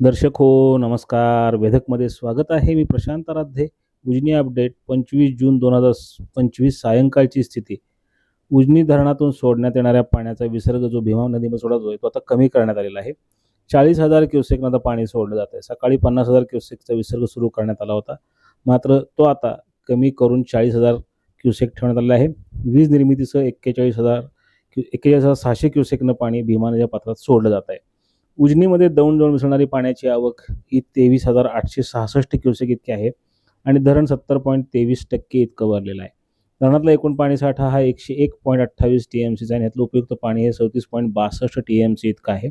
दर्शक हो नमस्कार. वेधकमध्ये स्वागत आहे. मी प्रशांत आराध्ये. उजनी अपडेट पंचवीस जून दोन हजार पंचवीस सायंकाळची स्थिती. उजनी धरणातून सोडण्यात येणाऱ्या पाण्याचा विसर्ग जो भीमा नदीमध्ये सोडला आहे तो आता कमी करण्यात आलेला आहे. चाळीस हजार क्युसेकनं आता पाणी सोडलं जातं आहे. सकाळी पन्नास हजार क्युसेकचा विसर्ग सुरू करण्यात आला होता. मात्र तो आता कमी करून चाळीस हजार क्युसेक ठेवण्यात आलेला आहे. वीज निर्मितीसह एक्केचाळीस हजार क्यु एक्केचाळीस हजार सहाशे क्युसेकनं पाणी भीमा नदीच्या पात्रात सोडलं जात आहे. उजनीमध्ये दौंड दौंड मिसळणारी पाण्याची आवक ही तेवीस हजार आठशे सहासष्ट क्युसेक इतकी आहे आणि धरण सत्तर पॉईंट तेवीस टक्के इतकं भरलेलं आहे. धरणातला एकूण पाणीसाठा हा एकशे एक पॉईंट अठ्ठावीस टी एम सीचा आणि यातलं उपयुक्त पाणी हे चौतीस पॉईंट बासष्ट टी एम सी इतकं आहे.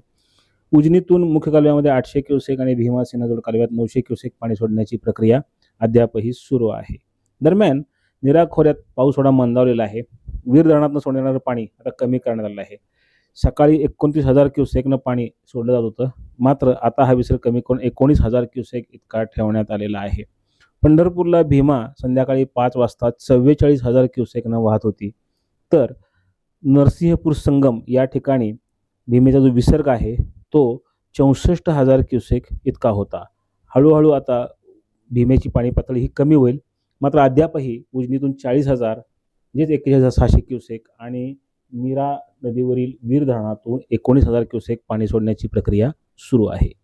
उजनीतून मुख्य कालव्यामध्ये आठशे क्युसेक आणि भीमा सिन्हाजोड कालव्यात नऊशे क्युसेक पाणी सोडण्याची प्रक्रिया अद्यापही सुरू आहे. दरम्यान निरा खोऱ्यात पाऊस थोडा मंदावलेला आहे. वीर धरणातून सोडणारं पाणी आता कमी करण्यात आलं आहे. सकाळी एकोणतीस हजार क्युसेकनं पाणी सोडलं जात होतं. मात्र आता हा विसर्ग कमी करून एकोणीस हजार क्युसेक इतका ठेवण्यात आलेला आहे. पंढरपूरला भीमा संध्याकाळी पाच वाजता चव्वेचाळीस हजार क्युसेकनं वाहत होती. तर नरसिंहपूर संगम या ठिकाणी भीमेचा जो विसर्ग आहे तो चौसष्ट हजार क्युसेक इतका होता. हळूहळू आता भीमेची पाणी पातळी ही कमी होईल. मात्र अद्यापही उजनीतून चाळीस हजार म्हणजेच एक्केचाळीस हजार सहाशे क्युसेक आणि नीरा नदीवरील वीर धरणातून एकोणीस हजार क्युसेक पाणी सोडण्याची प्रक्रिया सुरू आहे.